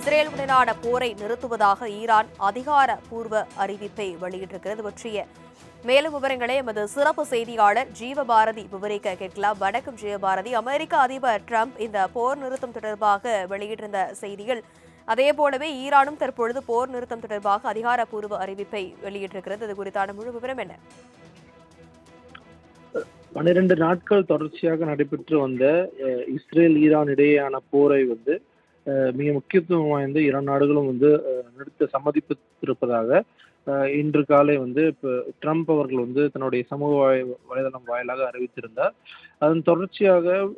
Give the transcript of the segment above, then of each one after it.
இஸ்ரேலுடனான போரை நிறுத்துவதாக ஈரான் அதிகாரப்பூர்வ அறிவிப்பை வெளியிட்டிருக்கிறது. பற்றிய மேலும் விவரங்களை எமது சிறப்பு செய்தியாளர் ஜீவபாரதி விவரிக்க கேட்கலாம். வணக்கம் ஜீவபாரதி. அமெரிக்க அதிபர் ட்ரம்ப் இந்த போர் நிறுத்தம் தொடர்பாக வெளியிட்டிருந்த செய்திகள் அதே போலவே ஈரானும் தற்பொழுது போர் நிறுத்தம் தொடர்பாக அதிகாரப்பூர்வ அறிவிப்பை வெளியிட்டிருக்கிறது. இது குறித்தான முழு விவரம் என்ன? பன்னிரண்டு நாட்கள் தொடர்ச்சியாக நடைபெற்று வந்த இஸ்ரேல் ஈரான் இடையேயான போரை வந்து மிக முக்கியத்துவம் வாய்ந்த இரு நாடுகளும் வந்து நிறுத்த சம்மதிப்பிருப்பதாக இன்று காலை வந்து இப்போ ட்ரம்ப் அவர்கள் வந்து தன்னுடைய சமூக வலை- வலைதளம் வாயிலாக அறிவித்திருந்தார். அதன் தொடர்ச்சியாக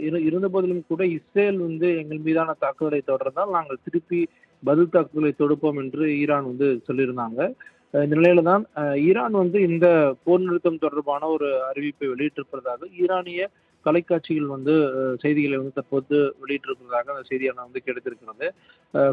இரு- இருந்த போதிலும் கூட இஸ்ரேல் வந்து எங்கள் மீதான தாக்குதலை தொடர்ந்தால் நாங்கள் திருப்பி பதில் தாக்குதலை தொடுப்போம் என்று ஈரான் வந்து சொல்லியிருந்தாங்க. இந்த நிலையில தான் ஈரான் வந்து இந்த போர் நிறுத்தம் தொடர்பான ஒரு அறிவிப்பை வெளியிட்டிருப்பதாக ஈரானிய தொலைக்காட்சியில் வந்து செய்திகளை வந்து தற்போது வெளியிட்டிருப்பதாக அந்த செய்தியான வந்து கிடைத்திருக்கிறது.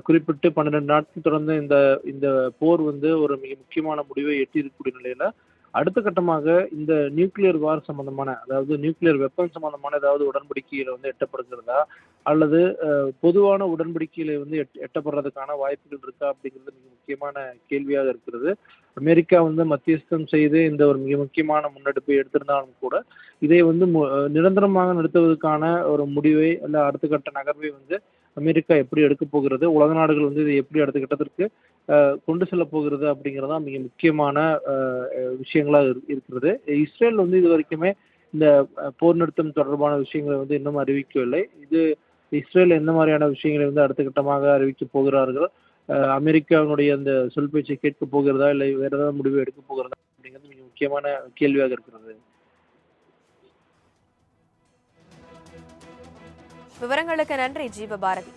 குறிப்பிட்டு பன்னிரெண்டு நாட்கள் தொடர்ந்து இந்த இந்த போர் வந்து ஒரு மிக முக்கியமான முடிவை எட்டியிருக்கக்கூடிய நிலையில அடுத்த கட்டமாக இந்த நியூக்ளியர் வார் சம்பந்தமான அதாவது நியூக்ளியர் வெப்பன் சம்பந்தமான ஏதாவது உடன்படிக்கையில வந்து எட்டப்படுகிறதா? அல்லது பொதுவான உடன்படிக்கையில வந்து எட் எட்டப்படுறதுக்கான வாய்ப்புகள் இருக்கா? அப்படிங்கிறது மிக முக்கியமான கேள்வியாக இருக்கிறது. அமெரிக்கா வந்து மத்தியஸ்தம் செய்து இந்த ஒரு மிக முக்கியமான முன்னெடுப்பை எடுத்திருந்தாலும் கூட இதை வந்து மு- நிரந்தரமாக நிறுத்துவதற்கான ஒரு முடிவை அல்ல அடுத்த கட்ட நகர்வை வந்து அமெரிக்கா எப்படி எடுக்க போகிறது உலக நாடுகள் வந்து இதை எப்படி அடுத்த கட்டத்திற்கு கொண்டு செல்ல போகிறது அப்படிங்கிறது தான் மிக முக்கியமான விஷயங்களாக இரு- இருக்கிறது. இஸ்ரேல் வந்து இது வரைக்குமே இந்த போர் நிறுத்தம் தொடர்பான விஷயங்களை வந்து இன்னும் அறிவிக்கவில்லை. இது இஸ்ரேல் எந்த மாதிரியான விஷயங்களை வந்து அடுத்த கட்டமாக அறிவிக்க போகிறார்கள்? அமெரிக்காவினுடைய அந்த சொல் பேச்சை கேட்க போகிறதா இல்லை வேற ஏதாவது முடிவு எடுக்க போகிறதா அப்படிங்கிறது மிக முக்கியமான கேள்வியாக இருக்கிறது. விவரங்களுக்கு நன்றி ஜீவபாரதி.